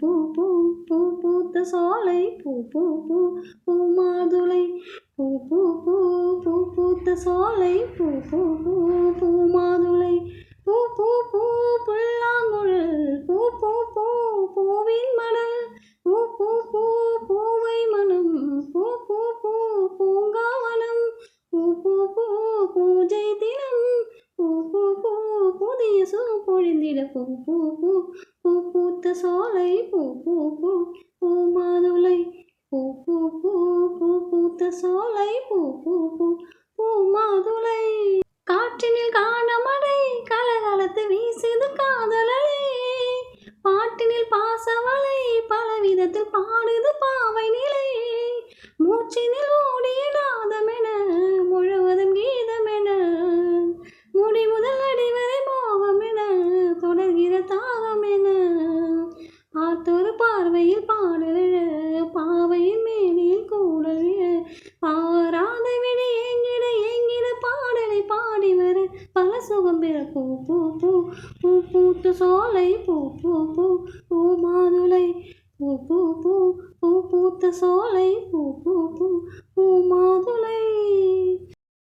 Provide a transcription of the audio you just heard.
பூ பூ பூ பூத்த சோலை பூ பூ பூ பூ மாதுளை பூ பூ பூ பூ பூத்த சோலை பூ பூ பூ பூ மாதுளை பூ பூ பூ புல்லாங்குழல் பூ பூ பூ பூவின் மணல் பூ பூ பூ பூவை மனம் பூ பூ பூ பூங்காவனம் பூ பூ பூ பூஜை தினம் பூ பூ பூ புதிய சூ பொழிந்திட பூ பூ பூ பூத்த சோலை பூ பூ பூ பூ மாதுளை. பூ பூ பூ பூ பூத்த சோலை பூ பூ பூ பூ மாதுளை. காற்றினில் காண மழை கலகலத்து வீசுது காதலலை. பாட்டினில் பாசவலை பலவிதத்தில் பாடுது பாவை நிலை. மூச்சினில் ஓடிய நாதமென முழுவதும் கீதமென முடி முதல் அடிவரை மோகமென தொடர்கிற தாகமென பாராத விழி ஏங்கிட ஏங்கிட பாடலை பாடி வர பல சுகம் பெற பூ பூ பூ பூ பூத்து சோலை பூ பூ பூ பூ மாதுளை பூ பூ பூ பூ பூத்த சோலை பூ பூ பூ பூ மா